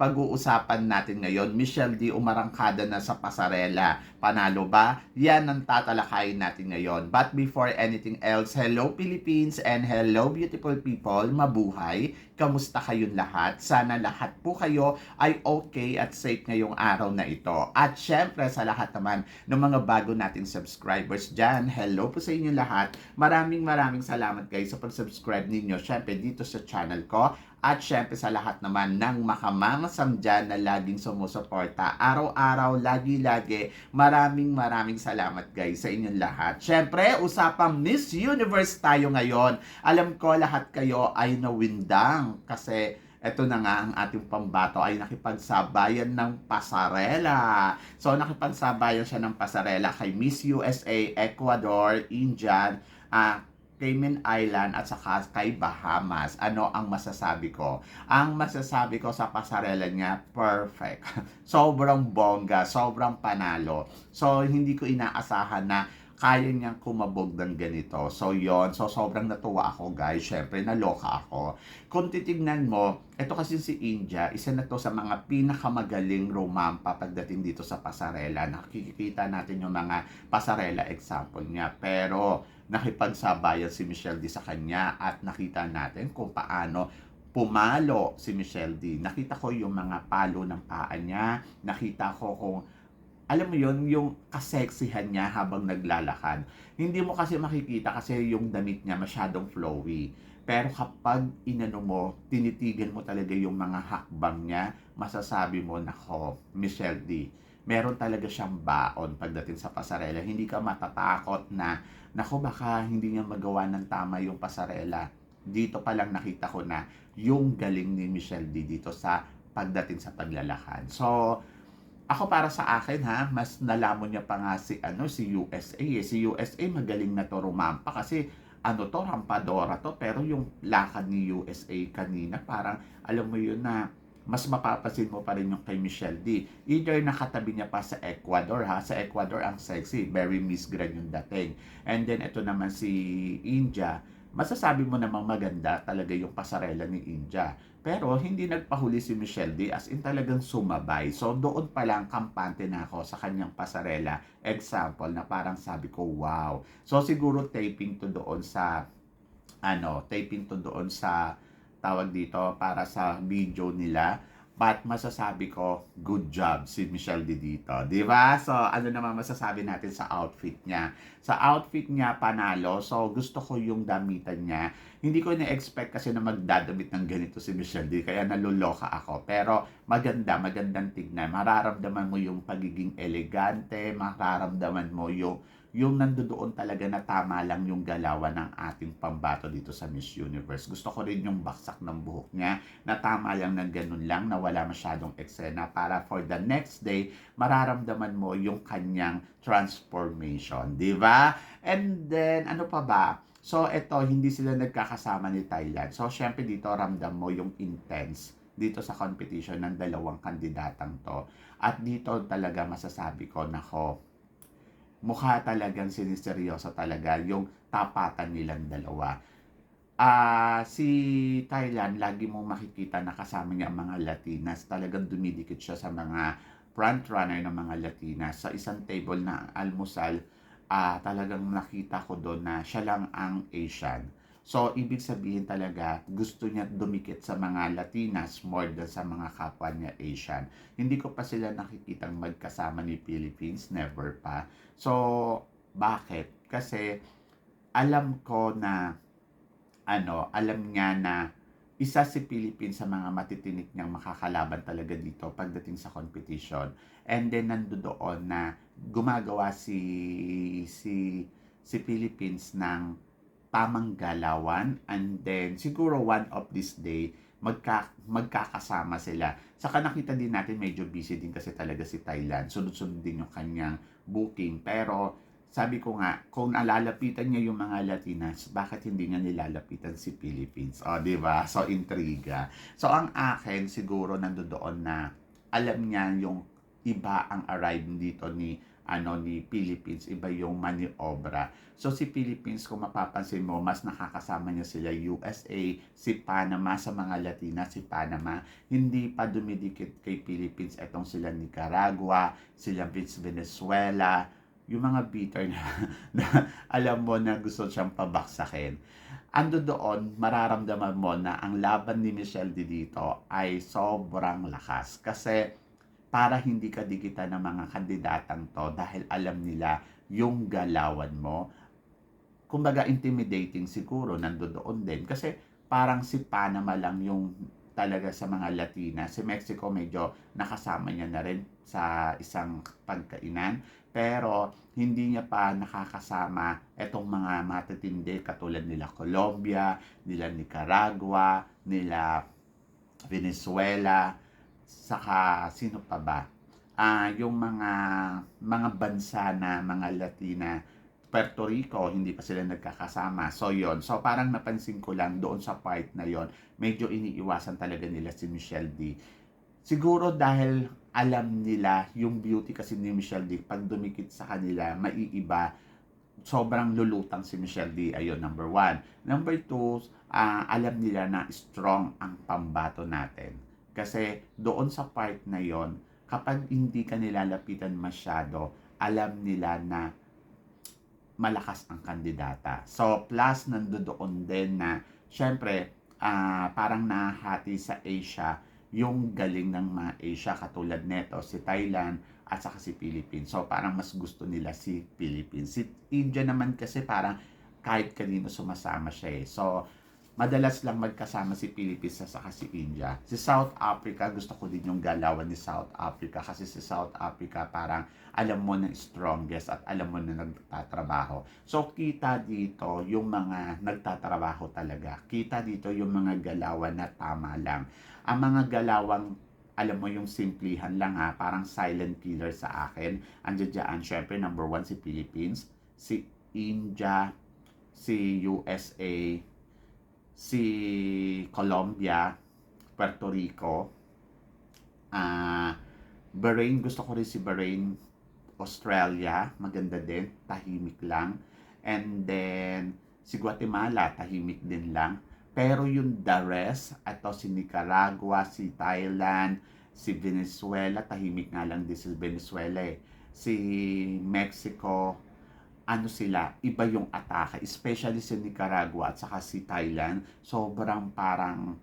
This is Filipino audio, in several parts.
Pag-uusapan natin ngayon, Michelle D. umarangkada na sa pasarela. Panalo ba? Yan ang tatalakayin natin ngayon. But before anything else, hello Philippines and hello beautiful people. Mabuhay! Kamusta kayong lahat? Sana lahat po kayo ay okay at safe ngayong araw na ito. At syempre sa lahat naman ng mga bago nating subscribers dyan, hello po sa inyo lahat. Maraming maraming salamat guys sa pag-subscribe ninyo syempre dito sa channel ko. At syempre sa lahat naman ng makamangasam dyan na laging sumusuporta. Araw-araw, lagi-lagi. Maraming maraming salamat guys sa inyong lahat. Syempre, usapang Miss Universe tayo ngayon. Alam ko lahat kayo ay nawindang kasi eto na nga ang ating pambato ay nakipagsabayan ng pasarela. So nakipagsabayan siya ng pasarela kay Miss USA, Ecuador, Indian, ah, Cayman Island at saka kay Bahamas. Ano ang masasabi ko? Ang masasabi ko sa pasarela niya, perfect. sobrang bongga, sobrang panalo. So hindi ko inaasahan na kaya niyang kumabog ng ganito. So, yon So, sobrang natuwa ako, guys. Siyempre, naloka ako. Kung titignan mo, ito kasi si India, isa na to sa mga pinakamagaling romampa pagdating dito sa pasarela. Nakikita natin yung mga pasarela example niya. Pero, nakipagsabayan si Michelle D sa kanya at nakita natin kung paano pumalo si Michelle D. Nakita ko yung mga palo ng paa niya. Nakita ko kung alam mo yon yung kaseksihan niya habang naglalakad. Hindi mo kasi makikita kasi yung damit niya masyadong flowy. Pero kapag inano mo, tinitigan mo talaga yung mga hakbang niya, masasabi mo, nako, Michelle D, meron talaga siyang baon pagdating sa pasarela. Hindi ka matatakot na, nako, baka hindi niya magawa ng tama yung pasarela. Dito pa lang nakita ko na yung galing ni Michelle D dito sa pagdating sa paglalakad. So, ako para sa akin ha, mas nalamon niya pa nga si ano si USA. Eh. Si USA magaling na to rumampa kasi ano to, rampadora to, pero yung lakad ni USA kanina parang alam mo yun na mas mapapasin mo pa rin yung kay Michelle D. Either nakatabi niya pa sa Ecuador ha, sa Ecuador ang sexy, very Miss Grand yung dating. And then ito naman si India, masasabi mo namang maganda talaga yung pasarela ni India. Pero hindi nagpahuli si Michelle D as in talagang sumabay. So doon pa lang kampante na ako sa kanyang pasarela. Example na parang sabi ko, wow. So siguro taping to doon sa ano, taping to doon sa tawag dito para sa video nila But masasabi ko, good job si Michelle Di dito. Di ba? So, ano naman masasabi natin sa outfit niya? Sa outfit niya, panalo. So, gusto ko yung damitan niya. Hindi ko na-expect kasi na magdadamit ng ganito si Michelle Di. Kaya naluloka ako. Pero maganda, magandang tignan. Mararamdaman mo yung pagiging elegante. Mararamdaman mo yung yung nandoon talaga na tama lang yung galawan ng ating pambato dito sa Miss Universe. Gusto ko rin yung baksak ng buhok niya na tama lang na ganun lang na wala masyadong eksena para for the next day mararamdaman mo yung kanyang transformation, di ba? And then ano pa ba? So ito hindi sila nagkakasama ni Thailand. So syempre dito ramdam mo yung intense dito sa competition ng dalawang kandidatang to. At dito talaga masasabi ko, nako, mukha talagang siniseryoso talaga yung tapatan nilang dalawa. Uh, si Thailand lagi mong makikita na kasama niya ang mga Latinas. Talagang dumidikit siya sa mga front runner ng mga Latinas. Sa isang table na almusal, uh, talagang nakita ko doon na siya lang ang Asian So, ibig sabihin talaga, gusto niya dumikit sa mga Latinas more than sa mga kapwa niya Asian. Hindi ko pa sila nakikitang magkasama ni Philippines, never pa. So, bakit? Kasi, alam ko na, ano, alam niya na isa si Philippines sa mga matitinik niyang makakalaban talaga dito pagdating sa competition. And then nandoon na gumagawa si si si Philippines ng tamang galawan and then siguro one of this day magka, magkakasama sila. Saka nakita din natin medyo busy din kasi talaga si Thailand. Sunod-sunod din yung kanyang booking. Pero sabi ko nga, kung nalalapitan niya yung mga Latinas, bakit hindi niya nilalapitan si Philippines? O, di ba? So, intriga. So, ang akin, siguro nandoon na alam niya yung iba ang arrive dito ni ano ni Philippines, iba yung maniobra. So si Philippines, kung mapapansin mo, mas nakakasama niya sila USA, si Panama sa mga Latina, si Panama, hindi pa dumidikit kay Philippines etong sila Nicaragua, sila Venezuela, yung mga bitter na, na alam mo na gusto siyang pabaksakin. Ando doon, mararamdaman mo na ang laban ni Michelle Di dito ay sobrang lakas. Kasi para hindi ka dikitan ng mga kandidatang to dahil alam nila yung galawan mo. Kumbaga intimidating siguro nandoon din kasi parang si Panama lang yung talaga sa mga Latina. Si Mexico medyo nakasama niya na rin sa isang pagkainan. Pero hindi niya pa nakakasama etong mga matitindi katulad nila Colombia, nila Nicaragua, nila Venezuela, saka sino pa ba? Ah, yung mga mga bansa na mga Latina, Puerto Rico, hindi pa sila nagkakasama. So, yon So, parang napansin ko lang doon sa part na yon medyo iniiwasan talaga nila si Michelle D. Siguro dahil alam nila yung beauty kasi ni Michelle D, pag dumikit sa kanila, maiiba, sobrang lulutang si Michelle D. Ayun, number one. Number two, ah, alam nila na strong ang pambato natin. Kasi doon sa part na yon kapag hindi ka nilalapitan masyado, alam nila na malakas ang kandidata. So, plus nandoon din na, syempre, ah, parang nahati sa Asia yung galing ng mga Asia katulad neto si Thailand at saka si Philippines. So parang mas gusto nila si Philippines. Si India naman kasi parang kahit kanino sumasama siya eh. So madalas lang magkasama si Philippines at saka si India. Si South Africa, gusto ko din yung galawan ni South Africa kasi si South Africa parang alam mo na strongest at alam mo na nagtatrabaho. So kita dito yung mga nagtatrabaho talaga. Kita dito yung mga galawan na tama lang. Ang mga galawang alam mo yung simplihan lang ha, parang silent killer sa akin. Andiyan dyan, syempre number one si Philippines, si India, si USA, si Colombia, Puerto Rico, ah Bahrain, gusto ko rin si Bahrain, Australia, maganda din, tahimik lang. And then, si Guatemala, tahimik din lang. Pero yung the rest, ito si Nicaragua, si Thailand, si Venezuela, tahimik nga lang din si Venezuela eh. Si Mexico, ano sila, iba yung atake. Especially si Nicaragua at saka si Thailand. Sobrang parang,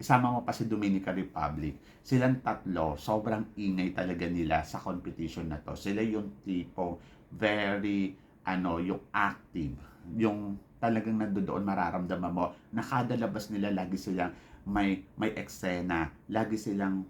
isama mo pa si Dominican Republic. Silang tatlo, sobrang ingay talaga nila sa competition na to. Sila yung tipo very, ano, yung active. Yung talagang nandoon mararamdaman mo na kada labas nila lagi silang may may eksena, lagi silang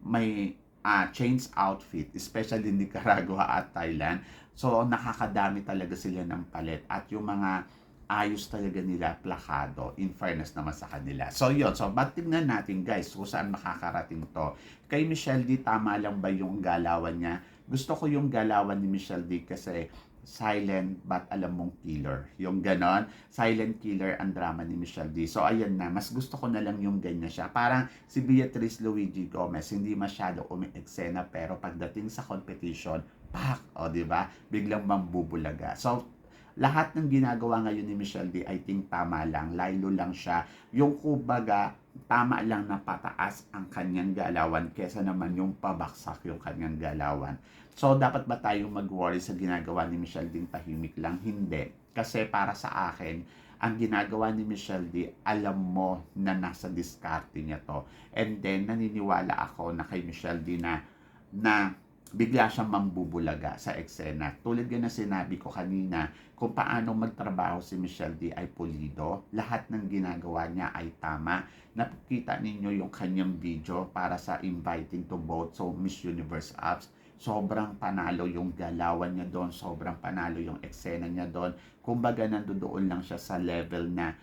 may uh, change outfit, especially Nicaragua at Thailand. So, nakakadami talaga sila ng palit. At yung mga ayos talaga nila plakado in fairness naman sa kanila. So, yun. So, ba't tingnan natin guys kung saan makakarating to. Kay Michelle D, tama lang ba yung galawan niya? Gusto ko yung galawan ni Michelle D kasi silent but alam mong killer. Yung ganon, silent killer ang drama ni Michelle D. So ayan na, mas gusto ko na lang yung ganyan siya. Parang si Beatrice Luigi Gomez, hindi masyado umi-eksena pero pagdating sa competition, pak, o di ba? Biglang mambubulaga. So lahat ng ginagawa ngayon ni Michelle D, I think tama lang. Lilo lang siya. Yung kubaga, tama lang na pataas ang kanyang galawan kesa naman yung pabaksak yung kanyang galawan. So, dapat ba tayong mag-worry sa ginagawa ni Michelle D tahimik lang? Hindi. Kasi para sa akin, ang ginagawa ni Michelle D, alam mo na nasa diskarte niya to. And then, naniniwala ako na kay Michelle D na, na bigla siyang mambubulaga sa eksena. Tulad nga na sinabi ko kanina, kung paano magtrabaho si Michelle D ay pulido, lahat ng ginagawa niya ay tama. Nakikita ninyo yung kanyang video para sa inviting to vote so Miss Universe apps. Sobrang panalo yung galawan niya doon, sobrang panalo yung eksena niya doon. Kumbaga nandoon lang siya sa level na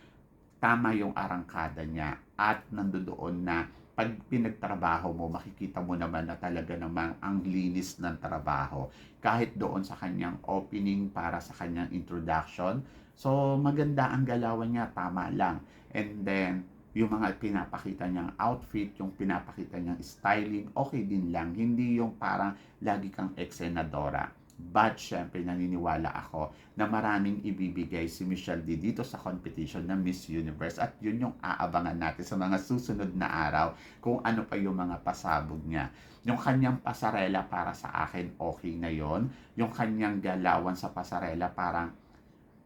tama yung arangkada niya at nandoon na pag pinagtrabaho mo, makikita mo naman na talaga namang ang linis ng trabaho. Kahit doon sa kanyang opening para sa kanyang introduction. So, maganda ang galawan niya, tama lang. And then, yung mga pinapakita niyang outfit, yung pinapakita niyang styling, okay din lang. Hindi yung parang lagi kang eksenadora. But syempre naniniwala ako na maraming ibibigay si Michelle D dito sa competition ng Miss Universe at yun yung aabangan natin sa mga susunod na araw kung ano pa yung mga pasabog niya. Yung kanyang pasarela para sa akin okay na yon Yung kanyang galawan sa pasarela parang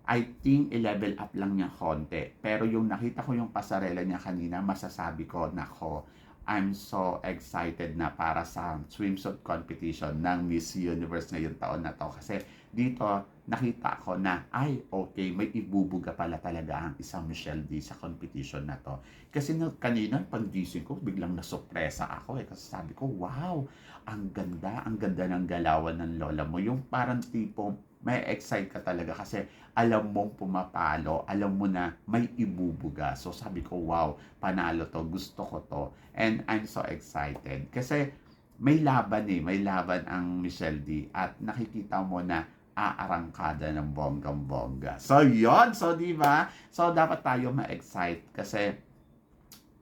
I think i-level up lang niya konti. Pero yung nakita ko yung pasarela niya kanina, masasabi ko, nako, I'm so excited na para sa swimsuit competition ng Miss Universe ngayong taon na to. Kasi dito, nakita ko na, ay, okay, may ibubuga pala talaga ang isang Michelle D sa competition na to. Kasi na, kanina, pag gising ko, biglang nasurpresa ako eh. Kasi sabi ko, wow, ang ganda, ang ganda ng galawan ng lola mo. Yung parang tipong may excite ka talaga kasi alam mong pumapalo, alam mo na may ibubuga. So sabi ko, wow, panalo to, gusto ko to. And I'm so excited. Kasi may laban eh, may laban ang Michelle D. At nakikita mo na aarangkada ng bonggang-bongga. So yon so di ba? So dapat tayo ma-excite kasi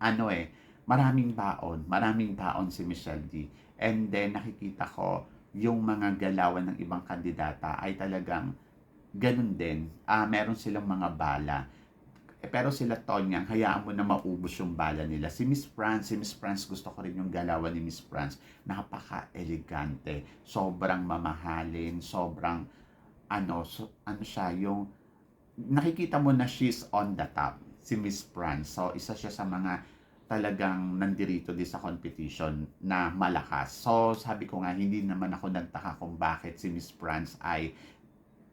ano eh, maraming baon, maraming baon si Michelle D. And then nakikita ko yung mga galawan ng ibang kandidata ay talagang ganun din. Ah, meron silang mga bala. Eh, pero sila Tonya, hayaan mo na maubos yung bala nila. Si Miss France, si Miss France, gusto ko rin yung galawan ni Miss France. Napaka-elegante. Sobrang mamahalin, sobrang ano, so, ano siya, yung nakikita mo na she's on the top, si Miss France. So, isa siya sa mga talagang nandirito din sa competition na malakas. So, sabi ko nga, hindi naman ako nagtaka kung bakit si Miss France ay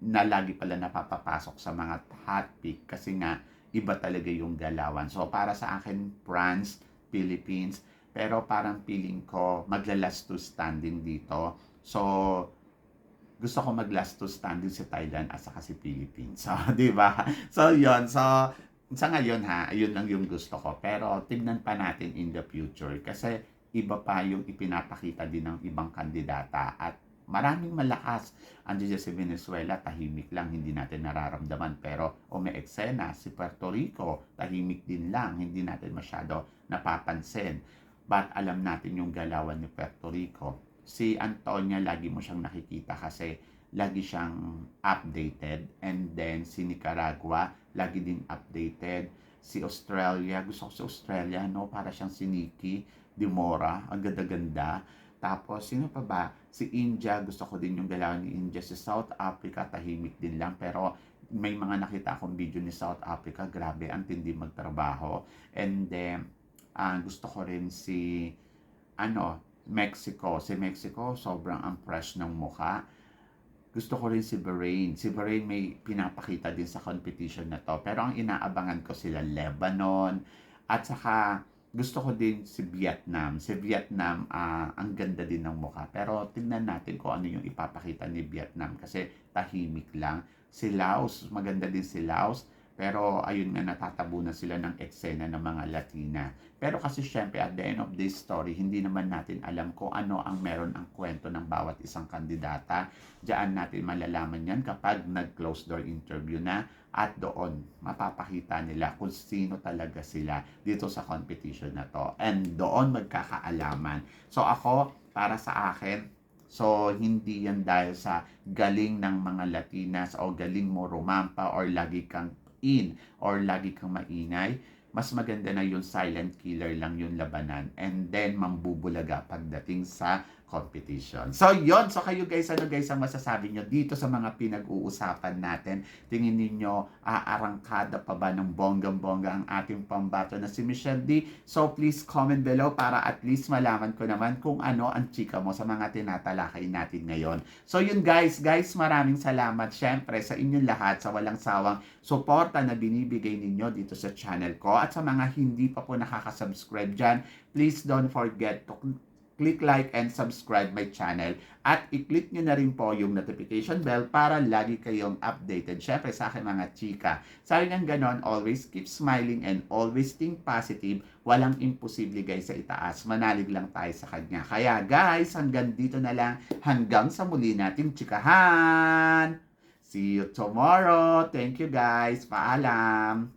na lagi pala napapapasok sa mga hot pick kasi nga iba talaga yung galawan. So, para sa akin, France, Philippines, pero parang feeling ko magla-last to standing dito. So, gusto ko mag-last to standing si Thailand at saka si Philippines. So, di ba? So, yon So, sa ngayon ha, ayun lang yung gusto ko. Pero tignan pa natin in the future kasi iba pa yung ipinapakita din ng ibang kandidata at maraming malakas. Andiyan sa Venezuela, tahimik lang, hindi natin nararamdaman. Pero o may eksena, si Puerto Rico, tahimik din lang, hindi natin masyado napapansin. But alam natin yung galawan ni Puerto Rico. Si Antonia, lagi mo siyang nakikita kasi lagi siyang updated. And then si Nicaragua, lagi din updated. Si Australia, gusto ko si Australia, no? Para siyang si Nikki Dimora, ang ganda-ganda. Tapos, sino pa ba? Si India, gusto ko din yung galawan ni India. Si South Africa, tahimik din lang. Pero may mga nakita akong video ni South Africa, grabe, ang tindi magtrabaho. And then, uh, gusto ko rin si, ano, Mexico. Si Mexico, sobrang ang fresh ng mukha. Gusto ko rin si Bahrain. Si Bahrain may pinapakita din sa competition na to. Pero ang inaabangan ko sila Lebanon. At saka, gusto ko din si Vietnam. Si Vietnam, uh, ang ganda din ng mukha. Pero tingnan natin kung ano yung ipapakita ni Vietnam kasi tahimik lang. Si Laos, maganda din si Laos. Pero ayun nga, natatabunan sila ng eksena ng mga Latina. Pero kasi syempre, at the end of this story, hindi naman natin alam kung ano ang meron ang kwento ng bawat isang kandidata. Diyan natin malalaman yan kapag nag-close door interview na at doon mapapakita nila kung sino talaga sila dito sa competition na to. And doon magkakaalaman. So ako, para sa akin, So, hindi yan dahil sa galing ng mga Latinas o galing mo rumampa or lagi kang in or lagi kang maingay, mas maganda na yung silent killer lang yung labanan. And then mambubulaga pagdating sa competition. So, yon So, kayo guys, ano guys ang masasabi nyo dito sa mga pinag-uusapan natin? Tingin ninyo, aarangkada pa ba ng bonggang-bongga ang ating pambato na si Michelle D? So, please comment below para at least malaman ko naman kung ano ang chika mo sa mga tinatalakay natin ngayon. So, yun guys. Guys, maraming salamat syempre sa inyong lahat sa walang sawang suporta na binibigay ninyo dito sa channel ko. At sa mga hindi pa po nakaka-subscribe dyan, please don't forget to click like and subscribe my channel at i-click nyo na rin po yung notification bell para lagi kayong updated. Syempre sa akin mga chika. Sabi ng ganon, always keep smiling and always think positive. Walang imposible guys sa itaas. Manalig lang tayo sa kanya. Kaya guys, hanggang dito na lang. Hanggang sa muli nating chikahan. See you tomorrow. Thank you guys. Paalam.